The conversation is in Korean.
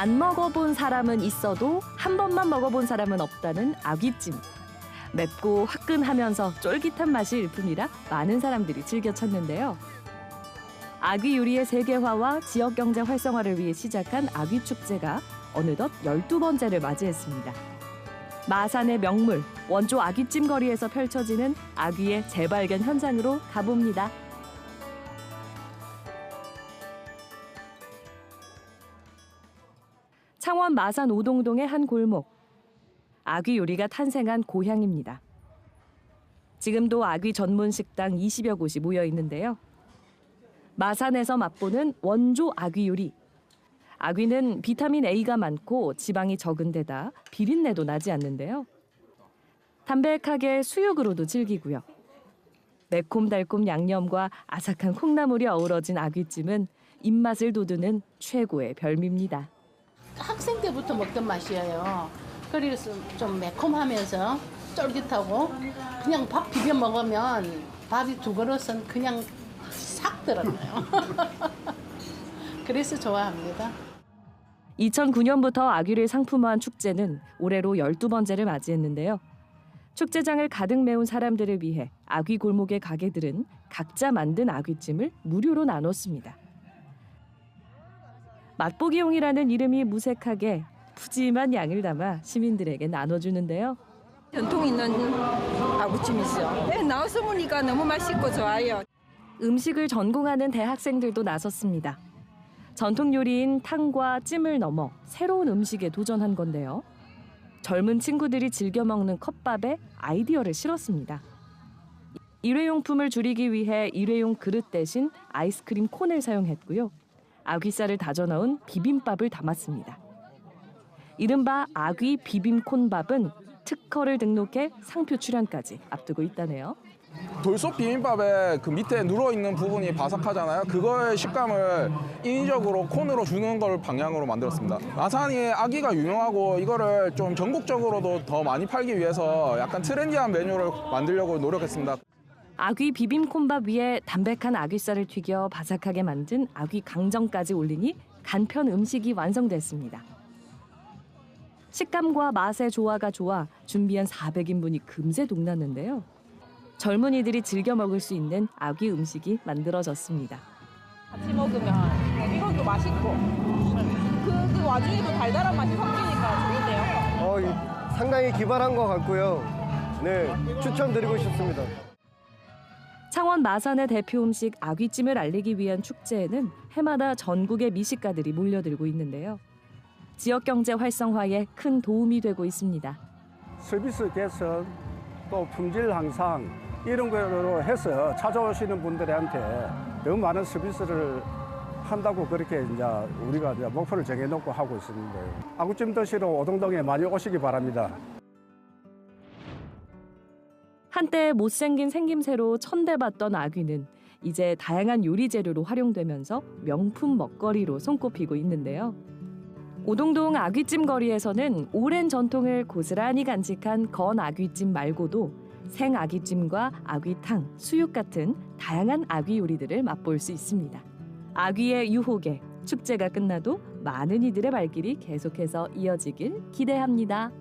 안 먹어본 사람은 있어도 한 번만 먹어본 사람은 없다는 아귀찜. 맵고 화끈하면서 쫄깃한 맛이 일품이라 많은 사람들이 즐겨 찾는데요. 아귀 요리의 세계화와 지역 경제 활성화를 위해 시작한 아귀 축제가 어느덧 12번째를 맞이했습니다. 마산의 명물 원조 아귀찜 거리에서 펼쳐지는 아귀의 재발견 현장으로 가봅니다. 창원 마산 오동동의 한 골목. 아귀 요리가 탄생한 고향입니다. 지금도 아귀 전문 식당 20여 곳이 모여 있는데요. 마산에서 맛보는 원조 아귀 요리. 아귀는 비타민 A가 많고 지방이 적은 데다 비린내도 나지 않는데요. 담백하게 수육으로도 즐기고요. 매콤달콤 양념과 아삭한 콩나물이 어우러진 아귀찜은 입맛을 돋우는 최고의 별미입니다. 학생 때부터 먹던 맛이에요. 그래서 좀 매콤하면서 쫄깃하고 그냥 밥 비벼 먹으면 밥이 두 그릇은 그냥 싹 들어가요. 그래서 좋아합니다. 2009년부터 아귀를 상품화한 축제는 올해로 12번째를 맞이했는데요. 축제장을 가득 메운 사람들을 위해 아귀 골목의 가게들은 각자 만든 아귀찜을 무료로 나눴습니다. 맛보기용이라는 이름이 무색하게 푸짐한 양을 담아 시민들에게 나눠주는데요. 전통 있는 아구찜이죠. 네, 나와서 보니까 너무 맛있고 좋아요. 음식을 전공하는 대학생들도 나섰습니다. 전통 요리인 탕과 찜을 넘어 새로운 음식에 도전한 건데요. 젊은 친구들이 즐겨 먹는 컵밥에 아이디어를 실었습니다. 일회용품을 줄이기 위해 일회용 그릇 대신 아이스크림 콘을 사용했고요. 아귀살을 다져 넣은 비빔밥을 담았습니다. 이른바 아귀 비빔콘밥은 특허를 등록해 상표 출연까지 앞두고 있다네요. 돌솥 비빔밥에 그 밑에 누러 있는 부분이 바삭하잖아요. 그거의 식감을 인위적으로 콘으로 주는 걸 방향으로 만들었습니다. 마산이 아기가 유명하고 이거를 좀 전국적으로도 더 많이 팔기 위해서 약간 트렌디한 메뉴를 만들려고 노력했습니다. 아귀 비빔콘밥 위에 담백한 아귀살을 튀겨 바삭하게 만든 아귀 강정까지 올리니 간편 음식이 완성됐습니다. 식감과 맛의 조화가 좋아 준비한 400인분이 금세 동났는데요. 젊은이들이 즐겨 먹을 수 있는 아귀 음식이 만들어졌습니다. 같이 먹으면 이것도 맛있고 그, 그 와중에도 달달한 맛이 섞이니까 좋은데요. 어, 이- 상당히 기발한 것 같고요. 네, 추천드리고 싶습니다. 창원 마산의 대표 음식 아귀찜을 알리기 위한 축제에는 해마다 전국의 미식가들이 몰려들고 있는데요. 지역 경제 활성화에 큰 도움이 되고 있습니다. 서비스 개선 또 품질 향상 이런 거로 해서 찾아오시는 분들한테 더 많은 서비스를 한다고 그렇게 이제 우리가 이제 목표를 정해놓고 하고 있습니다. 아구찜 드시러 오동동에 많이 오시기 바랍니다. 한때 못생긴 생김새로 천대받던 아귀는 이제 다양한 요리 재료로 활용되면서 명품 먹거리로 손꼽히고 있는데요. 오동동 아귀찜 거리에서는 오랜 전통을 고스란히 간직한 건 아귀찜 말고도 생 아귀찜과 아귀탕, 수육 같은 다양한 아귀 요리들을 맛볼 수 있습니다. 아귀의 유혹에 축제가 끝나도 많은 이들의 발길이 계속해서 이어지길 기대합니다.